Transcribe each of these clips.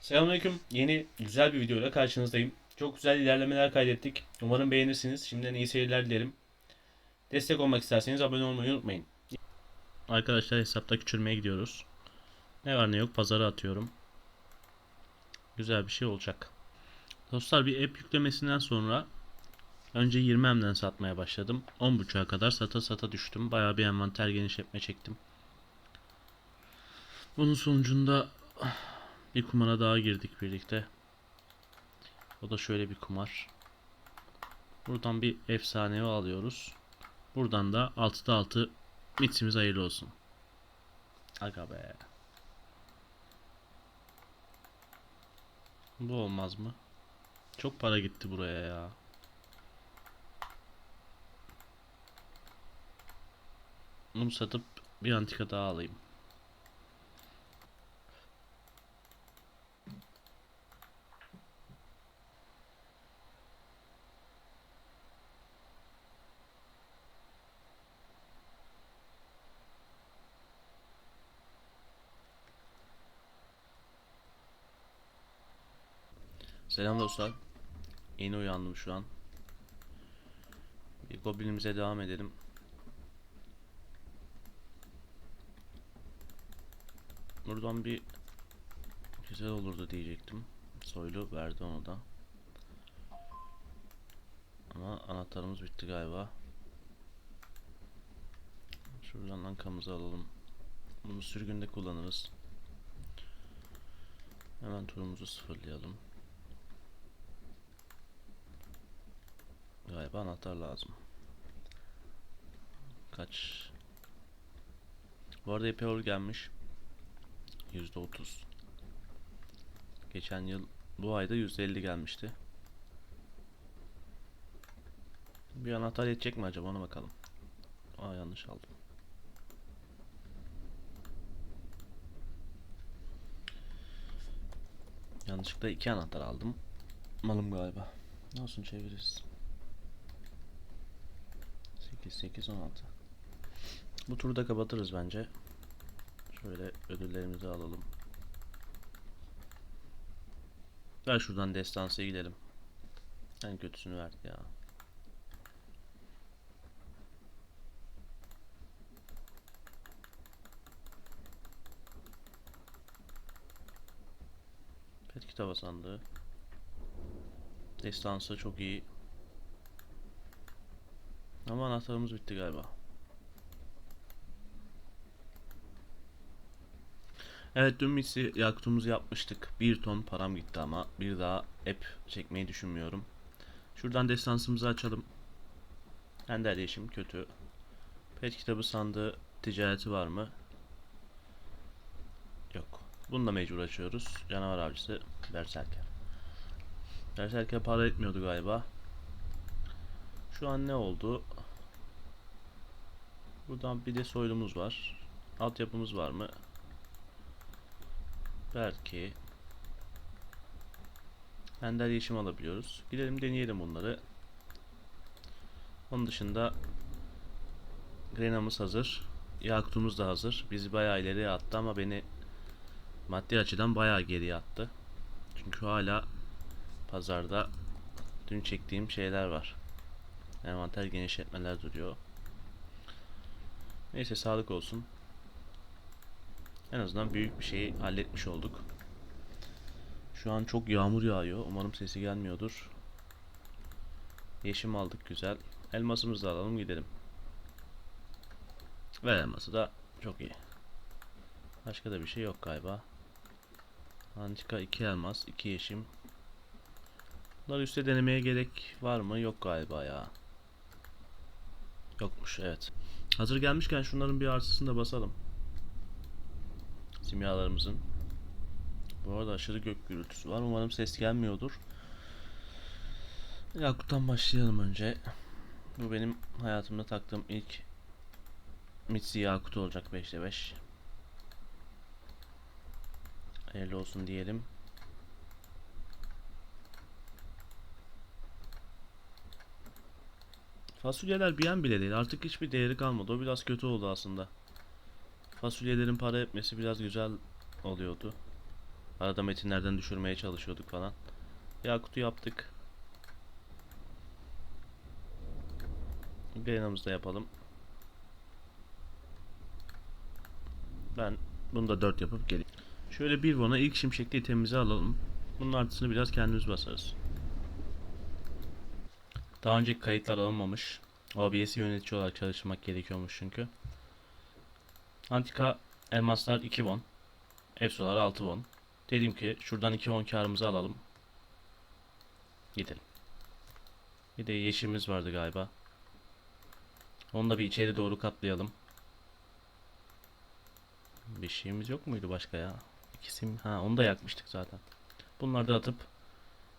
Selamünaleyküm. Yeni güzel bir videoyla karşınızdayım. Çok güzel ilerlemeler kaydettik. Umarım beğenirsiniz. Şimdiden iyi seyirler dilerim. Destek olmak isterseniz abone olmayı unutmayın. Arkadaşlar hesapta küçülmeye gidiyoruz. Ne var ne yok pazara atıyorum. Güzel bir şey olacak. Dostlar bir app yüklemesinden sonra önce 20 M'den satmaya başladım. 10.5'a kadar sata sata düştüm. Bayağı bir envanter genişletme çektim. Bunun sonucunda bir kumara daha girdik birlikte. O da şöyle bir kumar. Buradan bir efsanevi alıyoruz. Buradan da 6'da 6 mitsimiz hayırlı olsun. Aga be. Bu olmaz mı? Çok para gitti buraya ya. Bunu satıp bir antika daha alayım. Selam dostlar. Yeni uyandım şu an. Bir goblinimize devam edelim. Buradan bir güzel olurdu diyecektim. Soylu verdi onu da. Ama anahtarımız bitti galiba. Şuradan ankamızı alalım. Bunu sürgünde kullanırız. Hemen turumuzu sıfırlayalım. Galiba anahtar lazım. Kaç? Bu arada epey ol gelmiş. %30. Geçen yıl bu ayda %50 gelmişti. Bir anahtar yetecek mi acaba ona bakalım. Aa yanlış aldım. Yanlışlıkla iki anahtar aldım. Malım galiba. Nasıl çeviririz? 8, 8, 16. Bu turu da kapatırız bence. Şöyle ödüllerimizi alalım. Ver şuradan destansıya gidelim. En kötüsünü verdi ya. Pet kitaba sandığı. Destansı çok iyi. Ama anahtarımız bitti galiba. Evet dün misi yakutumuzu yapmıştık. Bir ton param gitti ama bir daha app çekmeyi düşünmüyorum. Şuradan destansımızı açalım. Ender değişim kötü. Pet kitabı sandığı ticareti var mı? Yok. Bunu da mecbur açıyoruz. Canavar avcısı Berserker. Berserker para etmiyordu galiba. Şu an ne oldu? Buradan bir de soylumuz var. Altyapımız var mı? Belki. Ender yeşim alabiliyoruz. Gidelim deneyelim bunları. Onun dışında Grena'mız hazır. Yakutumuz da hazır. Bizi bayağı ileriye attı ama beni maddi açıdan bayağı geriye attı. Çünkü hala pazarda dün çektiğim şeyler var. Envanter genişletmeler duruyor. Neyse sağlık olsun. En azından büyük bir şeyi halletmiş olduk. Şu an çok yağmur yağıyor. Umarım sesi gelmiyordur. Yeşim aldık güzel. Elmasımızı da alalım gidelim. Ver elması da çok iyi. Başka da bir şey yok galiba. Antika 2 elmas, 2 yeşim. Bunları üstte denemeye gerek var mı? Yok galiba ya. Yokmuş evet. Hazır gelmişken şunların bir artısını da basalım. Simyalarımızın. Bu arada aşırı gök gürültüsü var. Umarım ses gelmiyordur. Yakut'tan başlayalım önce. Bu benim hayatımda taktığım ilk Mitsi Yakut olacak 5'te 5. Hayırlı olsun diyelim. Fasulyeler bir an bile değil. Artık hiçbir değeri kalmadı. O biraz kötü oldu aslında. Fasulyelerin para etmesi biraz güzel oluyordu. Arada metinlerden düşürmeye çalışıyorduk falan. Yakut'u yaptık. Garena'mızı da yapalım. Ben bunu da 4 yapıp geleyim. Şöyle bir vona ilk şimşekli itemimizi alalım. Bunun artısını biraz kendimiz basarız. Daha önceki kayıtlar alınmamış. OBS yönetici olarak çalışmak gerekiyormuş çünkü. Antika elmaslar 2 won. Efsolar 6 won. Dedim ki şuradan 2 won karımızı alalım. Gidelim. Bir de yeşilimiz vardı galiba. Onu da bir içeri doğru katlayalım. Bir şeyimiz yok muydu başka ya? İkisi mi? Ha onu da yakmıştık zaten. Bunları da atıp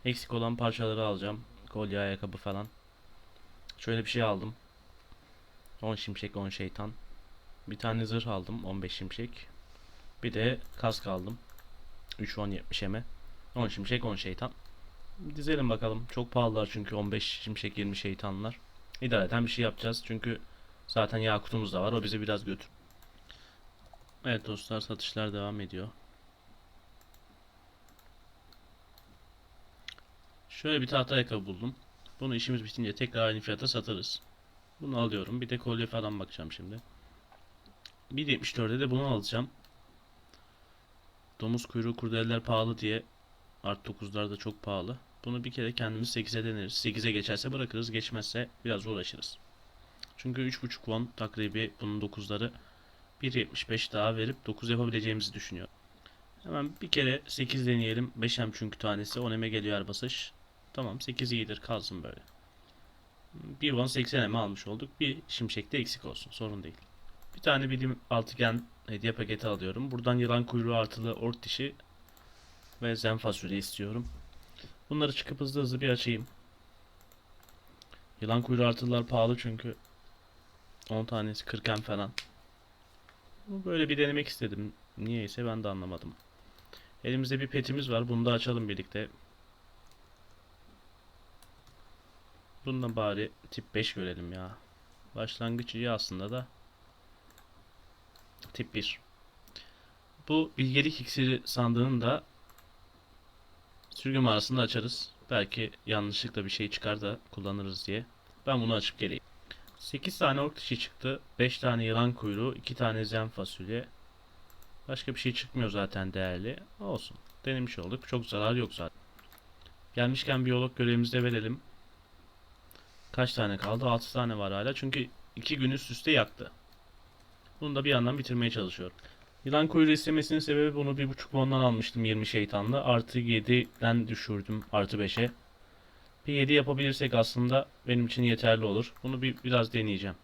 eksik olan parçaları alacağım. Kolye, ayakkabı falan. Şöyle bir şey aldım. 10 şimşek, 10 şeytan. Bir tane zırh aldım, 15 şimşek. Bir de kask aldım. 3 10 70 eme. 10 şimşek, 10 şeytan. Dizelim bakalım. Çok pahalılar çünkü 15 şimşek, 20 şeytanlar. İdareten bir şey yapacağız çünkü zaten yakutumuz da var. O bizi biraz götür. Evet dostlar satışlar devam ediyor. Şöyle bir tahta ayakkabı buldum. Bunu işimiz bitince tekrar aynı fiyata satarız. Bunu alıyorum. Bir de kolye falan bakacağım şimdi. 1.74'e de bunu alacağım. Domuz kuyruğu kurdeleler pahalı diye Art 9'lar da çok pahalı. Bunu bir kere kendimiz 8'e deneriz. 8'e geçerse bırakırız. Geçmezse biraz uğraşırız. Çünkü 3.5 won takribi bunun 9'ları 1.75 daha verip 9 yapabileceğimizi düşünüyor. Hemen bir kere 8 deneyelim. 5'em çünkü tanesi. 10 eme geliyor her basış. Tamam 8 iyidir kalsın böyle. Bir won 80 eme almış olduk. Bir şimşek de eksik olsun. Sorun değil. Bir tane bilim altıgen hediye paketi alıyorum. Buradan yılan kuyruğu artılı ort dişi ve zen fasulye istiyorum. Bunları çıkıp hızlı hızlı bir açayım. Yılan kuyruğu artılılar pahalı çünkü 10 tanesi 40 em falan. Böyle bir denemek istedim. Niyeyse ben de anlamadım. Elimizde bir petimiz var. Bunu da açalım birlikte. Bundan bari tip 5 görelim ya. Başlangıç iyi aslında da. Tip 1. Bu bilgelik iksiri sandığını da sürgün mağarasında açarız. Belki yanlışlıkla bir şey çıkar da kullanırız diye. Ben bunu açıp geleyim. 8 tane ork dişi çıktı. 5 tane yılan kuyruğu, 2 tane zen fasulye. Başka bir şey çıkmıyor zaten değerli. Olsun. Denemiş olduk. Çok zarar yok zaten. Gelmişken biyolog görevimizi de verelim. Kaç tane kaldı? 6 tane var hala. Çünkü 2 gün üst üste yaktı. Bunu da bir yandan bitirmeye çalışıyorum. Yılan kuyruğu istemesinin sebebi bunu 1.5 won'dan almıştım 20 şeytanlı. Artı 7'den düşürdüm artı 5'e. Bir 7 yapabilirsek aslında benim için yeterli olur. Bunu bir biraz deneyeceğim.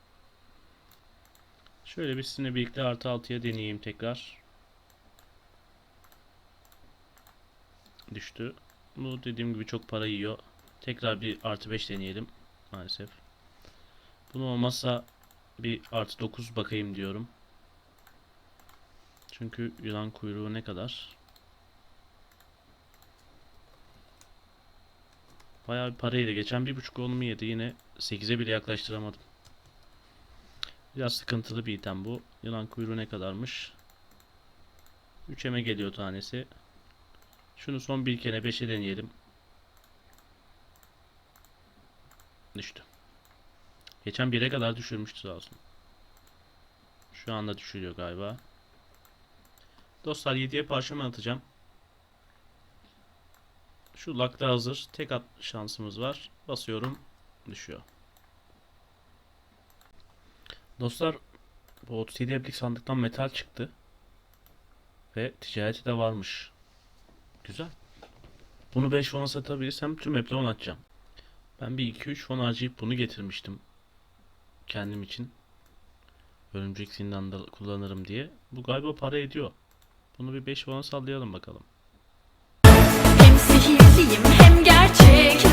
Şöyle bir sizinle birlikte artı 6'ya deneyeyim tekrar. Düştü. Bu dediğim gibi çok para yiyor. Tekrar bir artı 5 deneyelim. Maalesef. Bunu olmazsa bir artı 9 bakayım diyorum. Çünkü yılan kuyruğu ne kadar? Bayağı bir paraydı. Geçen bir buçuk onumu yedi. Yine 8'e bile yaklaştıramadım. Biraz sıkıntılı bir item bu. Yılan kuyruğu ne kadarmış? 3'eme geliyor tanesi. Şunu son bir kere 5'e deneyelim. Düştü. Geçen 1'e kadar düşürmüştü sağ olsun. Şu anda düşürüyor galiba. Dostlar 7'ye parşömen atacağım. Şu lakta hazır. Tek at şansımız var. Basıyorum. Düşüyor. Dostlar bu 37 eblik sandıktan metal çıktı. Ve ticareti de varmış. Güzel. Bunu 5 fona satabilirsem tüm eple 10 atacağım. Ben bir 2-3 fon harcayıp bunu getirmiştim. Kendim için. Örümcek zindanda kullanırım diye. Bu galiba para ediyor. Bunu bir 5 fona sallayalım bakalım. Hem sihirliyim hem gerçek